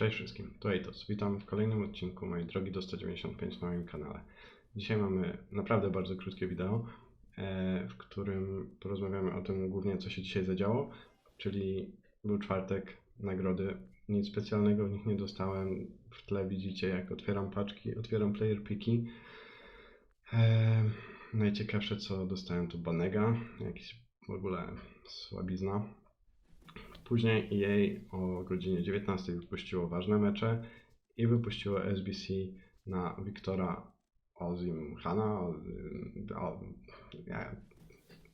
Cześć wszystkim, to Eitos. Witam w kolejnym odcinku mojej drogi do 195 na moim kanale. Dzisiaj mamy naprawdę bardzo krótkie wideo, e, w którym porozmawiamy o tym głównie, co się dzisiaj zadziało, czyli był czwartek, nagrody, nic specjalnego w nich nie dostałem. W tle widzicie, jak otwieram paczki, otwieram player piki. E, najciekawsze, co dostałem, to Banega, jakiś w ogóle słabizna. Później EA o godzinie 19 wypuściło ważne mecze i wypuściło SBC na Wiktora Ozimhana. O, o, ja,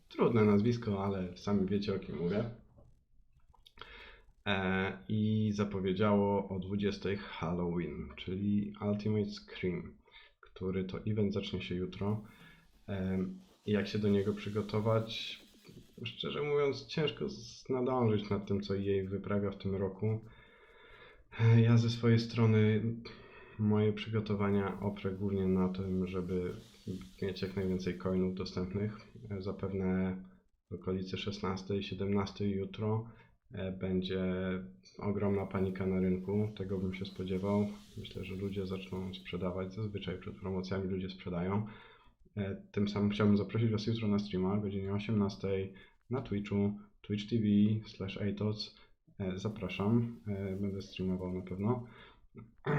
trudne nazwisko, ale sami wiecie o kim mówię. E, I zapowiedziało o 20 Halloween, czyli Ultimate Scream, który to event zacznie się jutro. E, jak się do niego przygotować? Szczerze mówiąc, ciężko nadążyć nad tym, co jej wyprawia w tym roku. Ja ze swojej strony moje przygotowania oprę głównie na tym, żeby mieć jak najwięcej coinów dostępnych. Zapewne w okolicy 16-17 jutro e, będzie ogromna panika na rynku. Tego bym się spodziewał. Myślę, że ludzie zaczną sprzedawać. Zazwyczaj przed promocjami ludzie sprzedają. E, Tym samym chciałbym zaprosić Was jutro na streama o godzinie 18 na Twitchu, Twitch TV slash Atots. E, Zapraszam, E, będę streamował na pewno.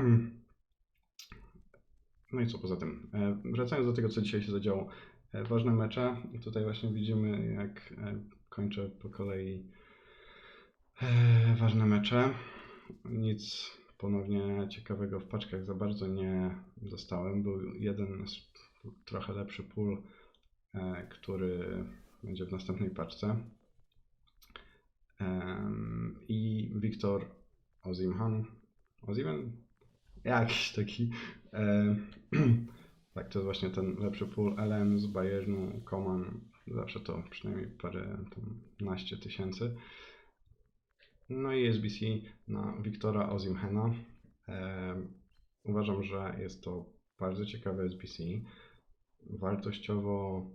No i co poza tym? Wracając do tego, co dzisiaj się zadziało. Ważne mecze. Tutaj właśnie widzimy, jak kończę po kolei ważne mecze. Nic ponownie ciekawego w paczkach za bardzo nie dostałem. Był jeden trochę lepszy pool, e, który będzie w następnej paczce. I Wiktor Ozimhan. Oziman? Jakiś taki. E, tak, to jest właśnie ten lepszy pool LM z Bayernu, Koman. Zawsze to przynajmniej parę, tam naście tysięcy. No i SBC na Wiktora Ozimhena. Uważam, że jest to bardzo ciekawe SBC. Wartościowo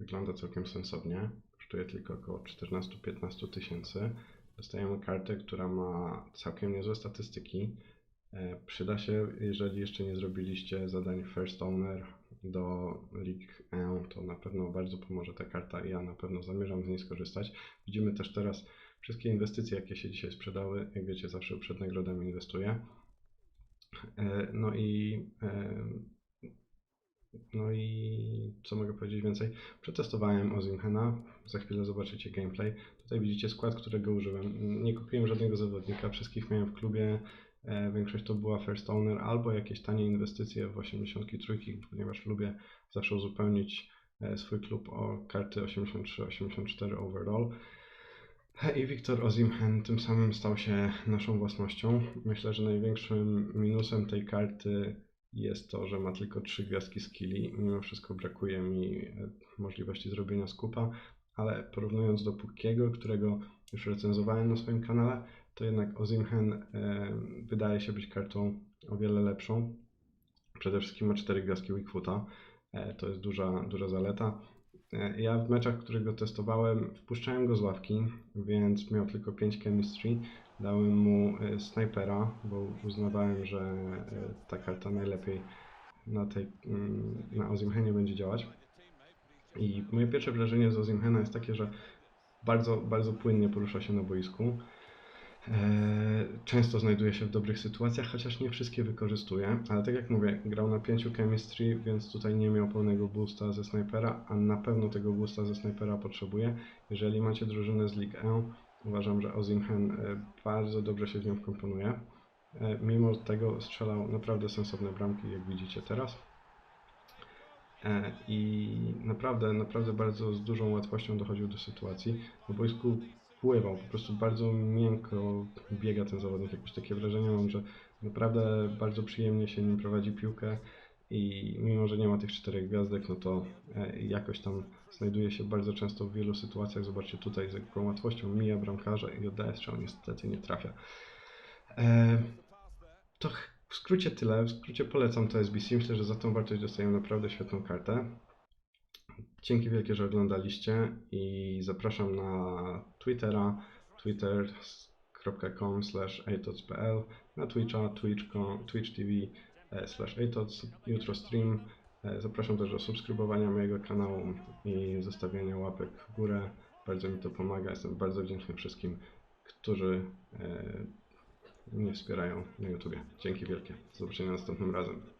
wygląda całkiem sensownie. Kosztuje tylko około 14-15 tysięcy. Dostajemy kartę, która ma całkiem niezłe statystyki. E, Przyda się, jeżeli jeszcze nie zrobiliście zadań First Owner do League E, to na pewno bardzo pomoże ta karta i ja na pewno zamierzam z niej skorzystać. Widzimy też teraz wszystkie inwestycje, jakie się dzisiaj sprzedały. Jak wiecie, zawsze przed nagrodami inwestuję. E, No i e, no i co mogę powiedzieć więcej? Przetestowałem Ozimhena, za chwilę zobaczycie gameplay. Tutaj widzicie skład, którego użyłem. Nie kupiłem żadnego zawodnika, wszystkich miałem w klubie. E, Większość to była first owner albo jakieś tanie inwestycje w 83, ponieważ lubię zawsze uzupełnić swój klub o karty 83-84 overall. I Wiktor Ozimhen tym samym stał się naszą własnością. Myślę, że największym minusem tej karty jest to, że ma tylko trzy gwiazdki skilli. Mimo wszystko brakuje mi e, możliwości zrobienia skupa, ale porównując do Pukiego, którego już recenzowałem na swoim kanale, to jednak Ozimhen e, wydaje się być kartą o wiele lepszą. Przede wszystkim ma cztery gwiazdki Wickfoota. E, to jest duża, duża zaleta. E, Ja w meczach, których go testowałem, wpuszczałem go z ławki, więc miał tylko 5 chemistry. Dałem mu e, snajpera, bo uznawałem, że e, ta karta najlepiej na, tej, mm, na Ozimhenie będzie działać. I moje pierwsze wrażenie z Ozimhena jest takie, że bardzo, bardzo płynnie porusza się na boisku. E, Często znajduje się w dobrych sytuacjach, chociaż nie wszystkie wykorzystuje, ale tak jak mówię, grał na 5 chemistry, więc tutaj nie miał pełnego boosta ze snajpera, a na pewno tego boosta ze snajpera potrzebuje. Jeżeli macie drużynę z League E, uważam, że Ozimhen e, bardzo dobrze się z nią wkomponuje. E, Mimo tego strzelał naprawdę sensowne bramki, jak widzicie teraz. I naprawdę, naprawdę bardzo z dużą łatwością dochodził do sytuacji. Na boisku pływał, po prostu bardzo miękko biega ten zawodnik. Jakieś takie wrażenie mam, że naprawdę bardzo przyjemnie się nim prowadzi piłkę i mimo, że nie ma tych czterech gwiazdek, no to e, jakoś tam znajduje się bardzo często w wielu sytuacjach. Zobaczcie tutaj, z jaką łatwością mija bramkarza i oddaje strzał, niestety nie trafia. E, To w skrócie tyle. W skrócie polecam to SBC. Myślę, że za tą wartość dostajemy naprawdę świetną kartę. Dzięki wielkie, że oglądaliście i zapraszam na Twittera, twitter facebook.com slash na Twitcha, twitch TV e, slash jutro stream. E, Zapraszam też do subskrybowania mojego kanału i zostawiania łapek w górę. Bardzo mi to pomaga. Jestem bardzo wdzięczny wszystkim, którzy e, mnie wspierają na YouTubie. Dzięki wielkie. Do zobaczenia następnym razem.